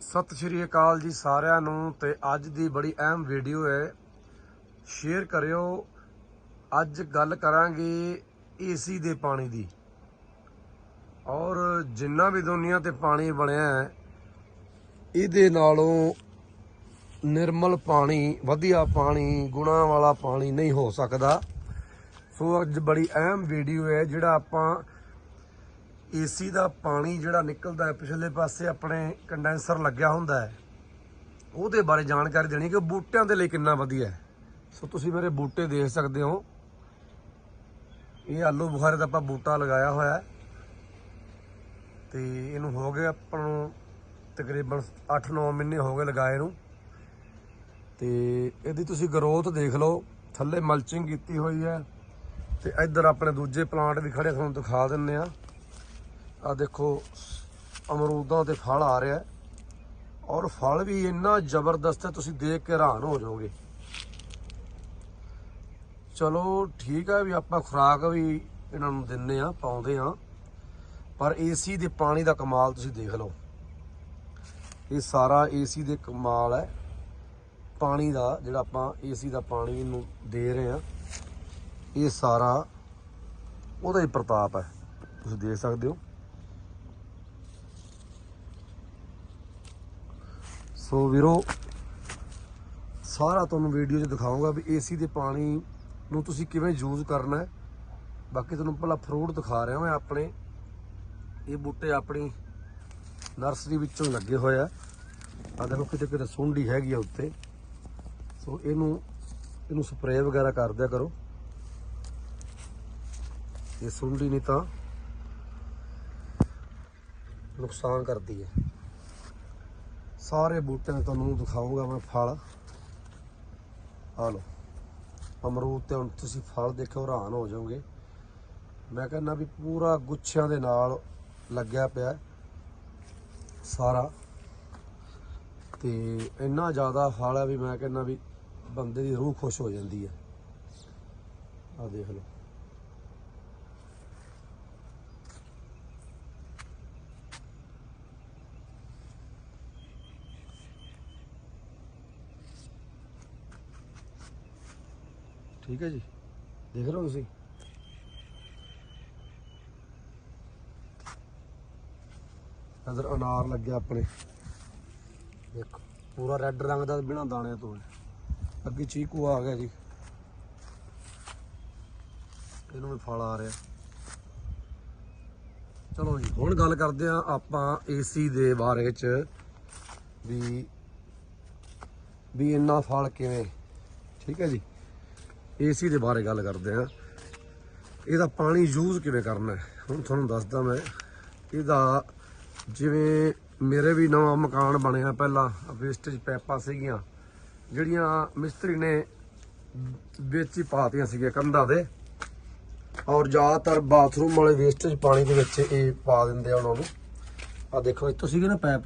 ਸਤਿ ਸ਼੍ਰੀ ਅਕਾਲ ਜੀ ਸਾਰਿਆਂ ਨੂੰ ਤੇ ਅੱਜ ਦੀ ਬੜੀ ਅਹਿਮ ਵੀਡੀਓ ਹੈ। ਸ਼ੇਅਰ ਕਰਿਓ। ਅੱਜ ਗੱਲ ਕਰਾਂਗੇ ਏਸੀ ਦੇ ਪਾਣੀ ਦੀ। ਔਰ ਜਿੰਨਾ ਵੀ ਦੁਨੀਆ ਤੇ ਪਾਣੀ ਬਣਿਆ ਹੈ, ਇਹਦੇ ਨਾਲੋਂ ਨਿਰਮਲ ਪਾਣੀ, ਵਧੀਆ ਪਾਣੀ, ਗੁਣਾ ਵਾਲਾ ਪਾਣੀ ਨਹੀਂ ਹੋ ਸਕਦਾ। ਸੋ ਅੱਜ ਬੜੀ ਅਹਿਮ ਵੀਡੀਓ ਹੈ ਜਿਹੜਾ ਆਪਾਂ ਏਸੀ ਦਾ ਪਾਣੀ ਜਿਹੜਾ ਨਿਕਲਦਾ ਹੈ, ਪਿਛਲੇ ਪਾਸੇ ਆਪਣੇ ਕੰਡੈਂਸਰ ਲੱਗਿਆ ਹੁੰਦਾ ਹੈ, ਉਹਦੇ ਬਾਰੇ ਜਾਣਕਾਰੀ ਦੇਣੀ ਕਿ ਬੂਟਿਆਂ ਦੇ ਲਈ ਕਿੰਨਾ ਵਧੀਆ ਹੈ। ਸੋ ਤੁਸੀਂ ਮੇਰੇ ਬੂਟੇ ਦੇਖ ਸਕਦੇ ਹੋ। ਇਹ ਆਲੂ ਬੁਖਾਰੇ ਦਾ ਆਪਾਂ ਬੂਟਾ ਲਗਾਇਆ ਹੋਇਆ ਹੈ। ਤੇ ਇਹਨੂੰ ਹੋ ਗਏ ਆਪਾਂ ਨੂੰ ਤਕਰੀਬਨ 8-9 ਮਹੀਨੇ ਹੋ ਗਏ ਲਗਾਏ ਨੂੰ। ਤੇ ਇਹਦੀ ਤੁਸੀਂ ਗਰੋਥ ਦੇਖ ਲਓ। ਥੱਲੇ ਮਲਚਿੰਗ ਕੀਤੀ ਹੋਈ ਹੈ। ਤੇ ਇੱਧਰ ਆਪਣੇ ਦੂਜੇ ਪਲਾਂਟ ਵੀ ਖੜੇ ਤੁਹਾਨੂੰ ਦਿਖਾ ਦਿੰਨੇ ਆ ਆ ਦੇਖੋ, ਅਮਰੂਦਾਂ ਤੇ ਫਲ ਆ ਰਿਹਾ ਔਰ ਫਲ ਵੀ ਇੰਨਾ ਜ਼ਬਰਦਸਤ ਹੈ, ਤੁਸੀਂ ਦੇਖ ਕੇ ਹੈਰਾਨ ਹੋ ਜਾਓਗੇ। ਚਲੋ, ਠੀਕ ਹੈ ਵੀ ਆਪਾਂ ਖੁਰਾਕ ਵੀ ਇਹਨਾਂ ਨੂੰ ਦਿੰਨੇ ਆ ਪਾਉਂਦੇ ਆ ਪਰ ਏਸੀ ਦੇ ਪਾਣੀ ਦਾ ਕਮਾਲ ਤੁਸੀਂ ਦੇਖ ਲਓ। ਇਹ ਸਾਰਾ ਏਸੀ ਦੇ ਕਮਾਲ ਹੈ। ਪਾਣੀ ਦਾ, ਜਿਹੜਾ ਆਪਾਂ ਏਸੀ ਦਾ ਪਾਣੀ ਇਹਨੂੰ ਦੇ ਰਹੇ ਆ ਇਹ ਸਾਰਾ ਉਹਦਾ ਹੀ ਪ੍ਰਤਾਪ ਹੈ। ਤੁਸੀਂ ਦੇਖ ਸਕਦੇ ਹੋ। ਸੋ ਵੀਰੋ, ਸਾਰਾ ਤੁਹਾਨੂੰ ਵੀਡੀਓ 'ਚ ਦਿਖਾਉਂਗਾ ਵੀ ਏਸੀ ਦੇ ਪਾਣੀ ਨੂੰ ਤੁਸੀਂ ਕਿਵੇਂ ਯੂਜ਼ ਕਰਨਾ ਹੈ। ਬਾਕੀ ਤੁਹਾਨੂੰ ਪਹਿਲਾਂ ਫਰੂਟ ਦਿਖਾ ਰਿਹਾ ਮੈਂ ਆਪਣੇ। ਇਹ ਬੂਟੇ ਆਪਣੀ ਨਰਸਰੀ ਵਿੱਚੋਂ ਲੱਗੇ ਹੋਏ ਆ। ਆ ਦੇਖੋ ਕਿਤੇ ਕਿਤੇ ਸੁੰਡੀ ਹੈਗੀ ਆ ਉੱਤੇ। ਸੋ ਇਹਨੂੰ ਇਹਨੂੰ ਸਪਰੇਅ ਵਗੈਰਾ ਕਰ ਦਿਆ ਕਰੋ। ਇਹ ਸੁੰਡੀ ਨਹੀਂ ਤਾਂ ਨੁਕਸਾਨ ਕਰਦੀ ਹੈ। ਸਾਰੇ ਬੂਟਿਆਂ ਦੇ ਤੁਹਾਨੂੰ ਦਿਖਾਊਂਗਾ ਮੈਂ ਫਲ। ਆ ਲਓ। ਅਮਰੂਦ ਤੇ ਹੁਣ ਤੁਸੀਂ ਫਲ ਦੇਖੋ ਹੈਰਾਨ ਹੋ ਜਾਓਗੇ। ਮੈਂ ਕਹਿੰਦਾ ਵੀ ਪੂਰਾ ਗੁੱਛਿਆਂ ਦੇ ਨਾਲ ਲੱਗਿਆ ਪਿਆ ਸਾਰਾ। ਤੇ ਇੰਨਾ ਜ਼ਿਆਦਾ ਫਲ ਹੈ ਵੀ ਮੈਂ ਕਹਿੰਦਾ ਵੀ ਬੰਦੇ ਦੀ ਰੂਹ ਖੁਸ਼ ਹੋ ਜਾਂਦੀ ਹੈ ਆ ਦੇਖ ਲਓ। ਠੀਕ ਹੈ ਜੀ। ਦੇਖ ਰਹੇ ਹੋ ਤੁਸੀਂ। ਇਧਰ ਅਨਾਰ ਲੱਗਿਆ ਆਪਣੇ। ਦੇਖੋ, ਪੂਰਾ ਰੈੱਡ ਰੰਗ ਦਾ ਬਿਨਾਂ ਦਾਣੇ ਤੋਂ ਅੱਗੇ ਚੀਕੂ ਆ ਗਿਆ ਜੀ। ਇਹਨੂੰ ਵੀ ਫਲ ਆ ਰਿਹਾ। ਚਲੋ ਜੀ, ਹੁਣ ਗੱਲ ਕਰਦੇ ਆ ਆਪਾਂ ਏਸੀ ਦੇ ਬਾਰੇ ਚ ਵੀ ਵੀ ਇੰਨਾ ਫਲ ਕਿਵੇਂ? ਠੀਕ ਹੈ ਜੀ। ਏਸੀ ਦੇ ਬਾਰੇ ਗੱਲ ਕਰਦੇ ਆ ਇਹਦਾ ਪਾਣੀ ਯੂਜ਼ ਕਿਵੇਂ ਕਰਨਾ ਹੈ? ਹੁਣ ਤੁਹਾਨੂੰ ਦੱਸਦਾ ਮੈਂ। ਇਹਦਾ ਜਿਵੇਂ ਮੇਰੇ ਵੀ ਨਵਾਂ ਮਕਾਨ ਬਣਿਆ ਪਹਿਲਾਂ ਵੇਸਟੇਜ ਪੈਪਾਂ ਸੀਗੀਆਂ, ਜਿਹੜੀਆਂ ਮਿਸਤਰੀ ਨੇ ਵਿੱਚ ਹੀ ਪਾਤੀਆਂ ਸੀਗੀਆਂ ਕੰਧਾਂ ਦੇ ਔਰ ਜ਼ਿਆਦਾਤਰ ਬਾਥਰੂਮ ਵਾਲੇ ਵੇਸਟੇਜ ਪਾਣੀ ਦੇ ਵਿੱਚ ਇਹ ਪਾ ਦਿੰਦੇ ਆ ਉਹਨਾਂ ਨੂੰ। ਆ ਦੇਖੋ, ਇੱਥੋਂ ਸੀਗੇ ਨਾ ਪੈਪ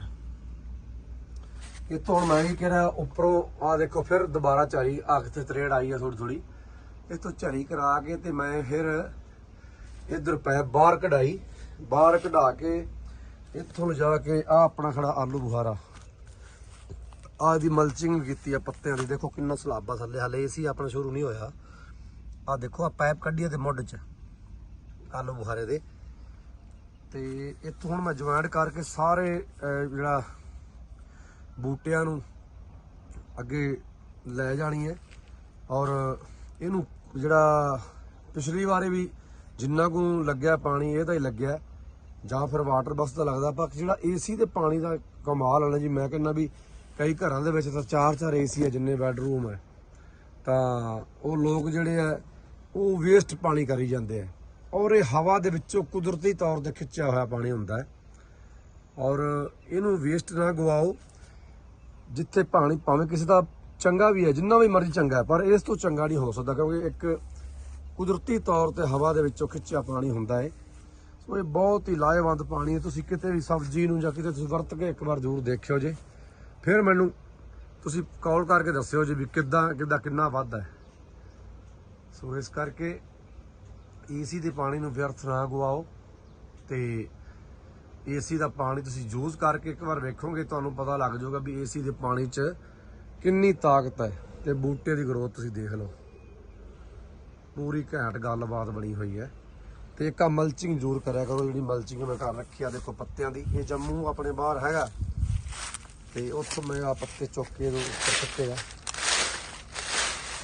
ਇੱਥੋਂ ਹੁਣ ਮੈਂ ਕੀ ਕਿਹਾ ਉੱਪਰੋਂ ਆ ਦੇਖੋ, ਫਿਰ ਦੁਬਾਰਾ ਝਾਰੀ ਅੱਖ ਤੇ ਤਰੇੜ ਆਈ ਆ ਥੋੜੀ ਥੋੜੀ ਇੱਥੋਂ ਝਰੀ ਕਰਾ ਕੇ ਤੇ ਮੈਂ ਫਿਰ ਇਧਰ ਪੈਪ ਬਾਹਰ ਕਢਾਈ। ਬਾਹਰ ਕਢਾ ਕੇ ਇੱਥੋਂ ਲਿਜਾ ਕੇ ਆ ਆਪਣਾ ਖੜਾ ਆਲੂ ਬੁਖਾਰਾ। ਆ ਦੀ ਮਲਚਿੰਗ ਕੀਤੀ ਆ ਪੱਤਿਆਂ ਦੀ। ਦੇਖੋ ਕਿੰਨਾ ਸਲਾਬਾ ਥੱਲੇ। ਹਲੇ ਏਸੀ ਆਪਣਾ ਸ਼ੁਰੂ ਨਹੀਂ ਹੋਇਆ। ਆ ਦੇਖੋ ਆ ਪਾਈਪ ਕੱਢੀ ਆ ਤੇ ਮੁੱਢ ਚ, ਆਲੂ ਬੁਖਾਰੇ ਦੇ। ਤੇ ਇੱਥੋਂ ਹੁਣ ਮੈਂ ਜੁਆਇੰਟ ਕਰਕੇ ਸਾਰੇ ਜਿਹੜਾ ਬੂਟਿਆਂ ਨੂੰ ਅੱਗੇ ਲੈ ਜਾਣੀ ਹੈ। ਔਰ ਇਹਨੂੰ ਜਿਹੜਾ ਪਿਛਲੀ ਵਾਰੇ ਵੀ ਜਿੰਨਾ ਕੁ ਲੱਗਿਆ ਪਾਣੀ ਇਹਦਾ ਹੀ ਲੱਗਿਆ। ਜਾਂ ਫਿਰ ਵਾਟਰ ਬਕਸ ਦਾ ਲੱਗਦਾ ਪਰ ਜਿਹੜਾ ਏਸੀ ਦੇ ਪਾਣੀ ਦਾ ਕਮਾਲ ਹੈ ਨਾ ਜੀ, ਮੈਂ ਕਹਿੰਦਾ ਵੀ ਕਈ ਘਰਾਂ ਦੇ ਵਿੱਚ ਤਾਂ ਚਾਰ ਚਾਰ ਏਸੀ ਹੈ ਜਿੰਨੇ ਬੈਡਰੂਮ ਹੈ ਤਾਂ ਉਹ ਲੋਕ ਜਿਹੜੇ ਆ, ਉਹ ਵੇਸਟ ਪਾਣੀ ਕਰੀ ਜਾਂਦੇ ਆ। ਔਰ ਇਹ ਹਵਾ ਦੇ ਵਿੱਚੋਂ ਕੁਦਰਤੀ ਤੌਰ ਤੇ ਖਿੱਚਿਆ ਹੋਇਆ ਪਾਣੀ ਹੁੰਦਾ ਹੈ। ਔਰ ਇਹਨੂੰ ਵੇਸਟ ਨਾ ਗਵਾਓ ਜਿੱਥੇ ਪਾਣੀ ਭਾਵੇਂ ਕਿਸੇ ਦਾ ਚੰਗਾ ਵੀ ਹੈ, ਜਿੰਨਾ ਵੀ ਮਰਜ਼ੀ ਚੰਗਾ ਹੈ, ਪਰ ਇਸ ਤੋਂ ਚੰਗਾ ਨਹੀਂ ਹੋ ਸਕਦਾ, ਕਿਉਂਕਿ ਇੱਕ ਕੁਦਰਤੀ ਤੌਰ ਤੇ ਹਵਾ ਦੇ ਵਿੱਚੋਂ ਖਿੱਚਿਆ ਪਾਣੀ ਹੁੰਦਾ ਹੈ। ਸੋ ਇਹ ਬਹੁਤ ਹੀ ਲਾਹੇਵੰਦ ਪਾਣੀ ਹੈ। ਤੁਸੀਂ ਕਿਤੇ ਵੀ ਸਬਜ਼ੀ ਨੂੰ ਜਾਂ ਕਿਤੇ ਤੁਸੀਂ ਵਰਤ ਕੇ ਇੱਕ ਵਾਰ ਜ਼ਰੂਰ ਦੇਖਿਓ ਜੇ। ਫਿਰ ਮੈਨੂੰ ਤੁਸੀਂ ਕਾਲ ਕਰਕੇ ਦੱਸਿਓ ਜੀ ਵੀ ਕਿੱਦਾਂ ਕਿੱਦਾਂ, ਕਿੰਨਾ ਵੱਧ ਹੈ। ਸੋ ਇਸ ਕਰਕੇ ਏਸੀ ਦੇ ਪਾਣੀ ਨੂੰ ਵਿਅਰਥ ਨਾ ਗਵਾਓ ਤੇ ਏਸੀ ਦਾ ਪਾਣੀ ਤੁਸੀਂ ਯੂਜ਼ ਕਰਕੇ ਇੱਕ ਵਾਰ ਵੇਖੋਗੇ, ਤੁਹਾਨੂੰ ਪਤਾ ਲੱਗ ਜਾਊਗਾ ਵੀ ਏਸੀ ਦੇ ਪਾਣੀ 'ਚ ਕਿੰਨੀ ਤਾਕਤ ਹੈ ਤੇ ਬੂਟੇ ਦੀ ਗਰੋਥ ਤੁਸੀਂ ਦੇਖ ਲਓ। ਪੂਰੀ ਘੈਂਟ ਗੱਲਬਾਤ ਬਣੀ ਹੋਈ ਹੈ। ਤੇ ਇੱਕ ਆ ਮਲਚਿੰਗ ਜ਼ਰੂਰ ਕਰਿਆ ਕਰੋ, ਜਿਹੜੀ ਮਲਚਿੰਗ ਮੈਂ ਘਰ ਰੱਖੀ ਆ, ਦੇਖੋ ਪੱਤਿਆਂ ਦੀ। ਇਹ ਜੰਮੂ ਆਪਣੇ ਬਾਹਰ ਹੈਗਾ। ਤੇ ਉੱਥੋਂ ਮੈਂ ਆ ਪੱਤੇ ਚੁੱਕ ਕੇ ਇਹਦੇ ਉੱਪਰ ਆ।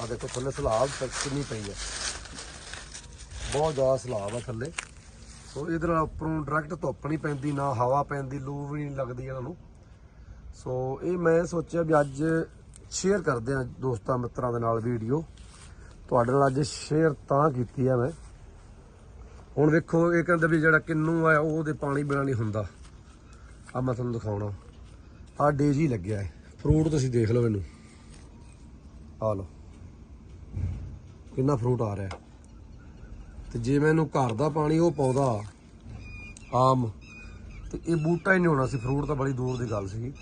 ਆ ਦੇਖੋ, ਥੱਲੇ ਸਲਾਬ ਤੱਕ ਕਿੰਨੀ ਪਈ ਹੈ। ਬਹੁਤ ਜ਼ਿਆਦਾ ਸਲਾਬ ਆ ਥੱਲੇ। ਸੋ ਇਹਦੇ ਨਾਲ ਉੱਪਰੋਂ ਡਾਇਰੈਕਟ ਧੁੱਪ ਨਹੀਂ ਪੈਂਦੀ, ਨਾ ਹਵਾ ਪੈਂਦੀ, ਲੂ ਵੀ ਨਹੀਂ ਲੱਗਦੀ ਇਹਨਾਂ ਨੂੰ। ਸੋ ਇਹ ਮੈਂ ਸੋਚਿਆ ਵੀ ਅੱਜ ਸ਼ੇਅਰ ਕਰਦੇ ਆ ਦੋਸਤਾਂ ਮਿੱਤਰਾਂ ਦੇ ਨਾਲ ਵੀਡੀਓ ਤੁਹਾਡੇ ਨਾਲ ਅੱਜ ਸ਼ੇਅਰ ਤਾਂ ਕੀਤੀ ਆ ਮੈਂ। ਹੁਣ ਵੇਖੋ, ਇਹ ਕਹਿੰਦੇ ਵੀ ਜਿਹੜਾ ਕਿੰਨੂ ਆ ਉਹ ਉਹਦੇ ਪਾਣੀ ਬਿਨਾ ਨਹੀਂ ਹੁੰਦਾ। ਆ ਮੈਂ ਤੁਹਾਨੂੰ ਦਿਖਾਉਣਾ। ਆ ਡੇਜੀ ਲੱਗਿਆ ਹੈ। ਫਰੂਟ ਤੁਸੀਂ ਦੇਖ ਲਓ ਇਹਨੂੰ ਆ ਲਓ। ਕਿੰਨਾ ਫਰੂਟ ਆ ਰਿਹਾ ਹੈ। ਤੇ ਜੇ ਮੈਂ ਇਹਨੂੰ ਘਰ ਦਾ ਪਾਣੀ, ਉਹ ਪਾਉਂਦਾ ਆਮ, ਤੇ ਇਹ ਬੂਟਾ ਹੀ ਨਹੀਂ ਹੋਣਾ ਸੀ। ਫਰੂਟ ਤਾਂ ਬੜੀ ਦੂਰ ਦੀ ਗੱਲ ਸੀ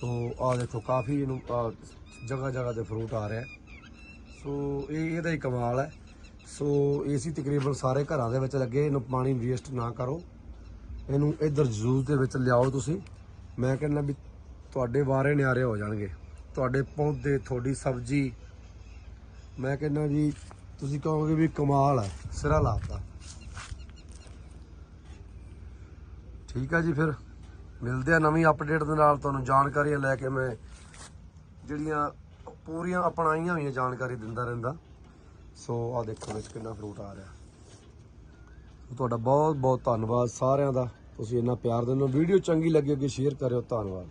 ਸੋ ਆ ਦੇਖੋ, ਕਾਫੀ ਇਹਨੂੰ ਜਗ੍ਹਾ ਜਗ੍ਹਾ ਤੇ ਫਰੂਟ ਆ ਰਿਹਾ ਸੋ ਇਹ ਇਹਦਾ ਹੀ ਕਮਾਲ ਹੈ। ਸੋ ਏਸੀ ਤਕਰੀਬਨ ਸਾਰੇ ਘਰਾਂ ਦੇ ਵਿੱਚ ਲੱਗੇ, ਇਹਨੂੰ ਪਾਣੀ ਵੇਸਟ ਨਾ ਕਰੋ। ਇਹਨੂੰ ਇਧਰ ਜੂਸ ਦੇ ਵਿੱਚ ਲਿਆਓ ਤੁਸੀਂ। ਮੈਂ ਕਹਿੰਦਾ ਵੀ ਤੁਹਾਡੇ ਵਾਰੇ ਨਿਆਰੇ ਹੋ ਜਾਣਗੇ। ਤੁਹਾਡੇ ਪੌਦੇ, ਤੁਹਾਡੀ ਸਬਜ਼ੀ। ਮੈਂ ਕਹਿੰਦਾ ਵੀ ਤੁਸੀਂ ਕਹੋਗੇ ਵੀ ਕਮਾਲ ਹੈ, ਸਿਰਾ ਲਾਤਾ। ਠੀਕ ਆ ਜੀ ਫਿਰ। ਮਿਲਦੇ ਆ ਨਵੀਂ ਅਪਡੇਟ ਦੇ ਨਾਲ ਤੁਹਾਨੂੰ ਜਾਣਕਾਰੀਆਂ ਲੈ ਕੇ ਮੈਂ ਜਿਹੜੀਆਂ ਪੂਰੀਆਂ ਅਪਣਾਈਆਂ ਹੋਈਆਂ ਜਾਣਕਾਰੀ ਦਿੰਦਾ ਰਹਿੰਦਾ। ਸੋ ਆ ਦੇਖੋ ਵਿੱਚ ਕਿੰਨਾ ਫਰੂਟ ਆ ਰਿਹਾ। ਤੁਹਾਡਾ ਬਹੁਤ ਬਹੁਤ ਧੰਨਵਾਦ ਸਾਰਿਆਂ ਦਾ। ਤੁਸੀਂ ਇੰਨਾ ਪਿਆਰ ਦਿੰਦੇ ਹੋ। ਵੀਡੀਓ ਚੰਗੀ ਲੱਗੀ ਅੱਗੇ ਸ਼ੇਅਰ ਕਰਿਓ। ਧੰਨਵਾਦ।